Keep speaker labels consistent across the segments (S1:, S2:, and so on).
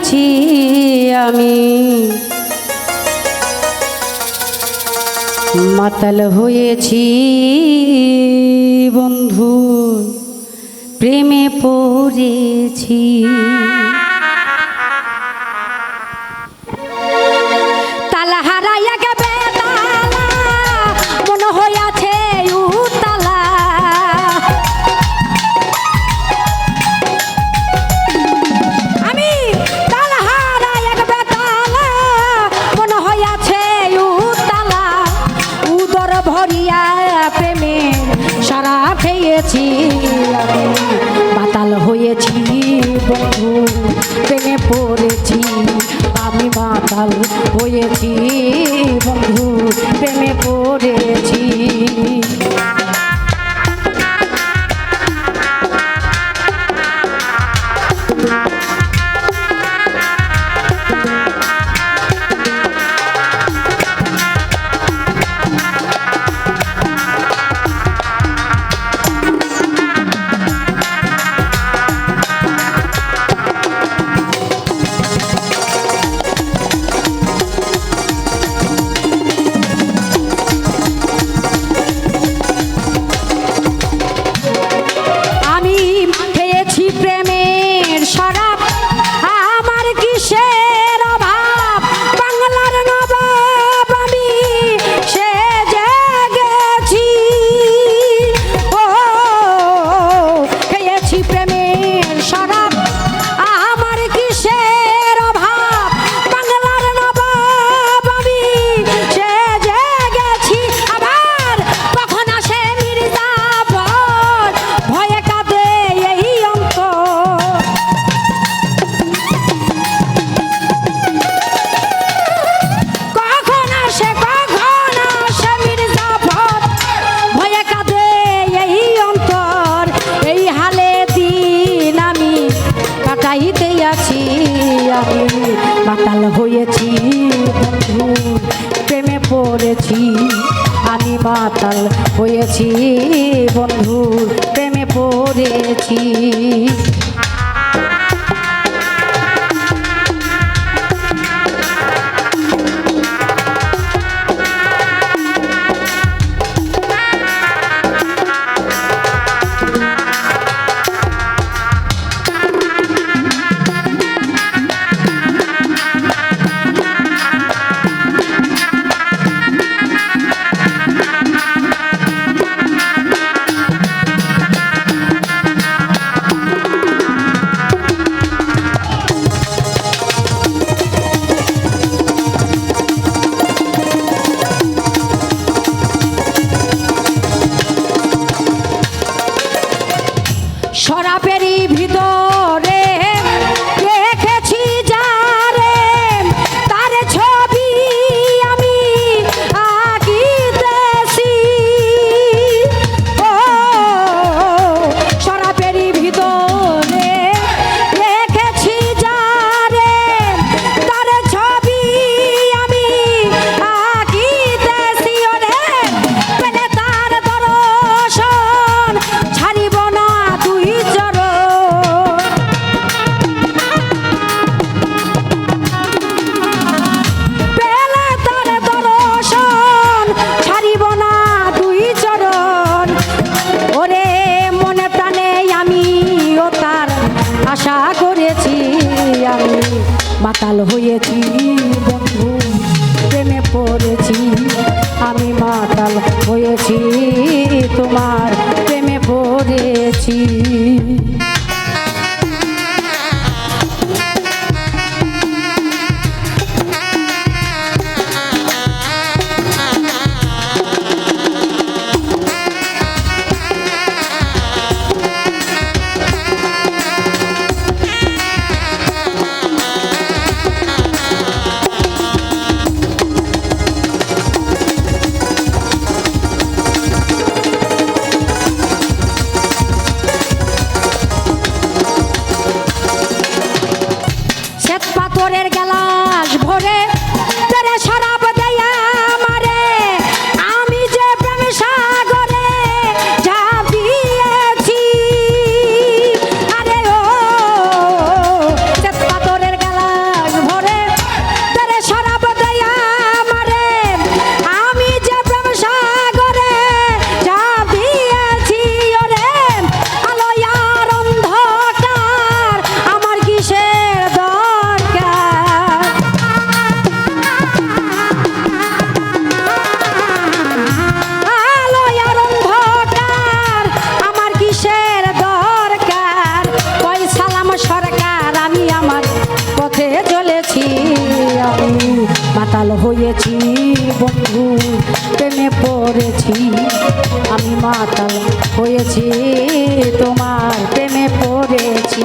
S1: আছি আমি। মাতাল হয়েছি বন্ধু প্রেমে পড়েছি। বন্ধু পড়েছি আমি মাতাল হয়েছি বন্ধুর প্রেমে পড়েছি। কাল হয়েছি বন্ধু প্রেমে পড়েছি আমি মাতাল হয়েছি তোমার প্রেমে পড়েছি। বন্ধু প্রেমে পড়েছি আমি মাতাল হয়েছি তোমার প্রেমে পড়েছি।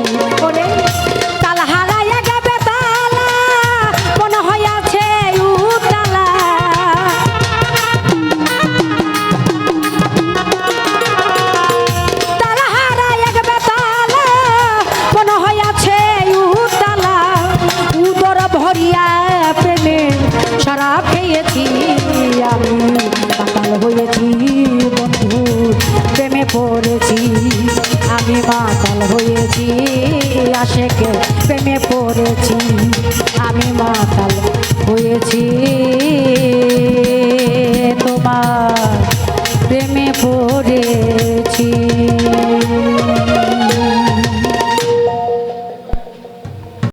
S1: করেছি। আমি মন